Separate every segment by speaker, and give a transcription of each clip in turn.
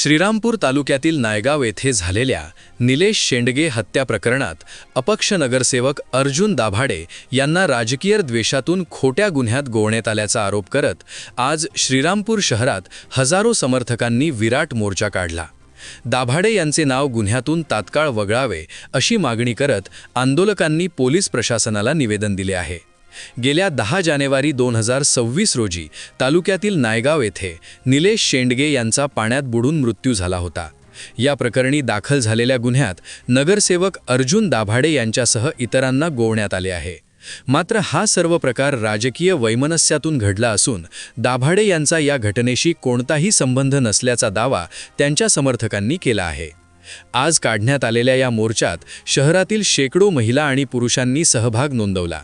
Speaker 1: श्रीरामपूर तालुक्यातील नायगाव येथे झालेल्या निलेश शेंडगे हत्या प्रकरणात अपक्ष नगरसेवक अर्जुन दाभाडे यांना राजकीय द्वेषातून खोट्या गुन्ह्यात गोवण्यात आल्याचा आरोप करत आज श्रीरामपूर शहरात हजारो समर्थकांनी विराट मोर्चा काढला. दाभाडे यांचे नाव गुन्ह्यातून तात्काळ वगळावे अशी मागणी करत आंदोलकांनी पोलीस प्रशासनाला निवेदन दिले आहे. गेल्या दहा जानेवारी दोन हजार सव्वीस रोजी तालुक्यातील नायगाव येथे निलेश शेंडगे यांचा पाण्यात बुडून मृत्यू झाला होता. या प्रकरणी दाखल झालेल्या गुन्ह्यात नगरसेवक अर्जुन दाभाडे यांच्यासह इतरांना गोवण्यात आले आहे. मात्र हा सर्व प्रकार राजकीय वैमनस्यातून घडला असून दाभाडे यांचा या घटनेशी कोणताही संबंध नसल्याचा दावा त्यांच्या समर्थकांनी केला आहे. आज काढण्यात आलेल्या या मोर्चात शहरातील शेकडो महिला आणि पुरुषांनी सहभाग नोंदवला.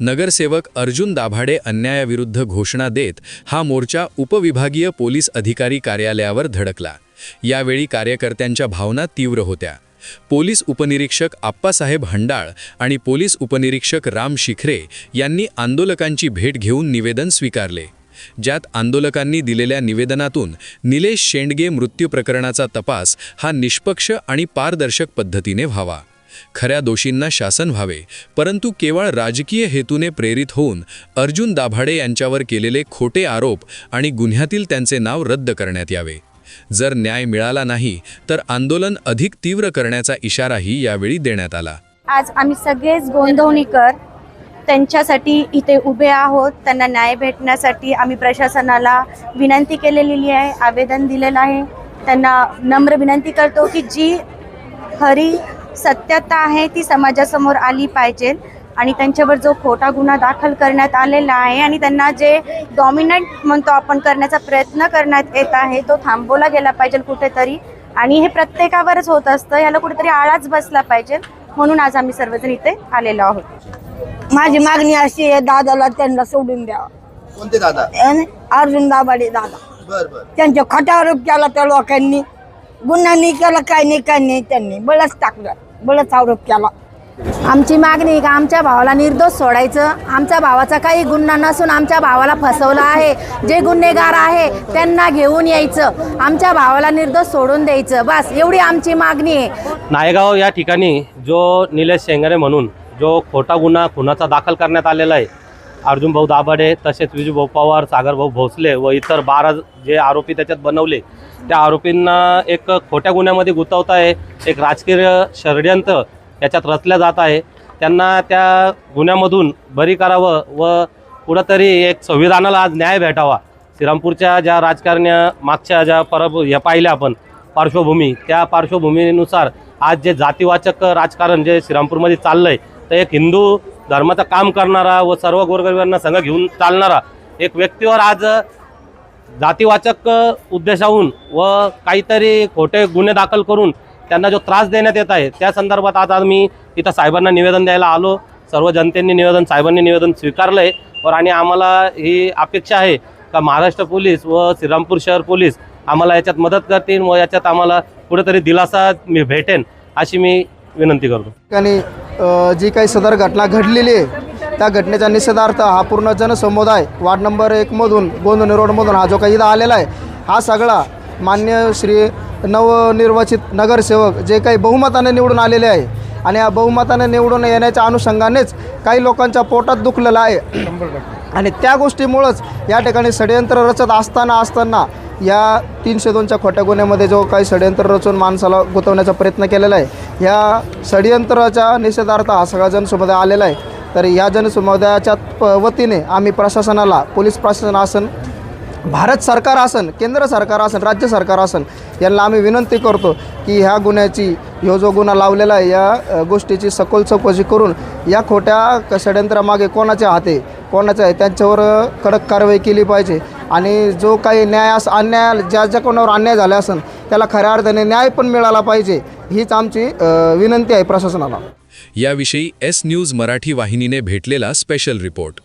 Speaker 1: नगरसेवक अर्जुन दाभाडे अन्यायाविरुद्ध घोषणा देत हा मोर्चा उपविभागीय पोलीस अधिकारी कार्यालयावर धडकला. यावेळी कार्यकर्त्यांच्या भावना तीव्र होत्या. पोलीस उपनिरीक्षक आप्पासाहेब हंडाळ आणि पोलीस उपनिरीक्षक राम शिखरे यांनी आंदोलकांची भेट घेऊन निवेदन स्वीकारले. ज्यात आंदोलकांनी दिलेल्या निवेदनातून निलेश शेंडगे मृत्यू प्रकरणाचा तपास हा निष्पक्ष आणि पारदर्शक पद्धतीने व्हावा. खऱ्या दोषींना शासन व्हावे. परंतु केवळ राजकीय हेतूने प्रेरित होऊन अर्जुन दाभाडे यांच्यावर केलेले खोटे आरोप आणि गुन्ह्यातील त्यांचे नाव रद्द करण्यात यावे. जर न्याय मिळाला नाही तर आंदोलन अधिक तीव्र करण्याचा इशाराही यावेळी देण्यात आला.
Speaker 2: आज आम्ही सगळेच गोंधवणीकर त्यांच्यासाठी इथे उभे आहोत. त्यांना न्याय भेटण्यासाठी आम्ही प्रशासनाला विनंती केलेली आहे आवेदन दिलेलं आहे. त्यांना नम्र विनंती करतो की जी खरी सत्यता आहे ती समाजासमोर आली पाहिजे. आणि त्यांच्यावर जो खोटा गुन्हा दाखल करण्यात आलेला आहे आणि त्यांना जे डॉमिनंट म्हणतो आपण करण्याचा प्रयत्न करण्यात येत आहे तो थांबवला गेला पाहिजे कुठेतरी. आणि हे प्रत्येकावरच होत असतं याला कुठेतरी आळाच बसला पाहिजे. म्हणून आज आम्ही सर्वजण इथे आलेलो आहोत.
Speaker 3: माझी मागणी अशी आहे दादाला त्यांना सोडून द्यावा.
Speaker 4: कोणते दादा?
Speaker 3: अर्जुन दाभाडे दादा.
Speaker 4: बर बर.
Speaker 3: त्यांच्या खोटा आरोप केला त्या लोकांनी. गुन्हा नाही केला काय नाही काय नाही त्यांनी बळच टाकलं. बळच आरोप केला.
Speaker 5: आमची मागणी का? आमच्या भावाला निर्दोष सोडायचं. आमच्या भावाचा काही गुन्हा नसून आमच्या भावाला फसवलं आहे. जे गुन्हेगार आहे त्यांना घेऊन यायचं. आमच्या भावाला निर्दोष सोडून द्यायचं. बस एवढी आमची मागणी आहे.
Speaker 6: नायगाव या ठिकाणी जो निलेश शेंगरे म्हणून जो खोटा गुन्हा खुनाचा दाखल करण्यात आलेला आहे अर्जुनभाऊ दाभाडे तसेच विजूभाऊ पवार सागरभाऊ भोसले व इतर बारा जे आरोपी त्याच्यात बनवले. त्या आरोपींना एक खोट्या गुन्ह्यामध्ये गुंतवता आहे. एक राजकीय षडयंत्र याच्यात रचल्या जात आहे. त्यांना त्या गुन्ह्यामधून बरी करावं व कुठंतरी एक संविधानाला आज न्याय भेटावा. श्रीरामपूरच्या ज्या राजकारण्या मागच्या ज्या परब या पाहिल्या आपण पार्श्वभूमी त्या पार्श्वभूमीनुसार आज जे जातीवाचक राजकारण जे श्रीरामपूरमध्ये चाललं आहे तर एक हिंदू धर्माचं काम करणारा व सर्व गोरगरिबांना संघ घेऊन चालणारा एक व्यक्तीवर आज जातीवाचक उद्देशाहून व काहीतरी खोटे गुन्हे दाखल करून त्यांना जो त्रास देण्यात येत आहे त्या संदर्भात आज आम्ही इथं साहेबांना निवेदन द्यायला आलो. सर्व जनतेने निवेदन साहेबांनी निवेदन स्वीकारलं आहे वर आणि आम्हाला ही अपेक्षा आहे का महाराष्ट्र पोलीस व श्रीरामपूर शहर पोलीस आम्हाला याच्यात मदत करतील व याच्यात आम्हाला कुठेतरी दिलासा मी भेटेन अशी मी विनंती करतो.
Speaker 4: ठिकाणी जी काही सदर घटना घडलेली आहे त्या घटनेचा निषेधार्थ हा पूर्ण जनसमुदाय वार्ड नंबर एकमधून गोंधणी रोडमधून हा जो काही इथं आलेला आहे हा सगळा मान्य श्री नवनिर्वाचित नगरसेवक जे काही बहुमताने निवडून आलेले आहे आणि या बहुमताने निवडून येण्याच्या अनुषंगानेच काही लोकांच्या पोटात दुखलेलं आहे. आणि त्या गोष्टीमुळंच या ठिकाणी षडयंत्र रचत असताना असताना या तीनशे दोनच्या खोट्या गुन्ह्यामध्ये जो काही षडयंत्र रचून माणसाला गुंतवण्याचा प्रयत्न केलेला आहे या षडयंत्राच्या निषेधार्थ हा सगळा जनसमुदाय आलेला आहे. तर या जनसमुदायाच्या प वतीने आम्ही प्रशासनाला पोलीस प्रशासन आसन भारत सरकार आसन केंद्र सरकार आसन राज्य सरकार आसन यांना आम्ही विनंती करतो की ह्या गुन्ह्याची ह्यो जो गुन्हा लावलेला आहे या गोष्टीची सखोल चौकशी करून या खोट्या क- षडयंत्रामागे कोणाचे हाते कोणाचं आहे त्यांच्यावर कडक कारवाई केली पाहिजे. आणि जो काही न्याय अस अन्याय ज्या ज्या कोणावर अन्याय झाला असेल त्याला खऱ्या अर्थाने न्याय पण मिळाला पाहिजे हीच आमची विनंती आहे प्रशासनाला.
Speaker 1: याविषयी एस न्यूज मराठी वाहिनीने भेटलेला स्पेशल रिपोर्ट.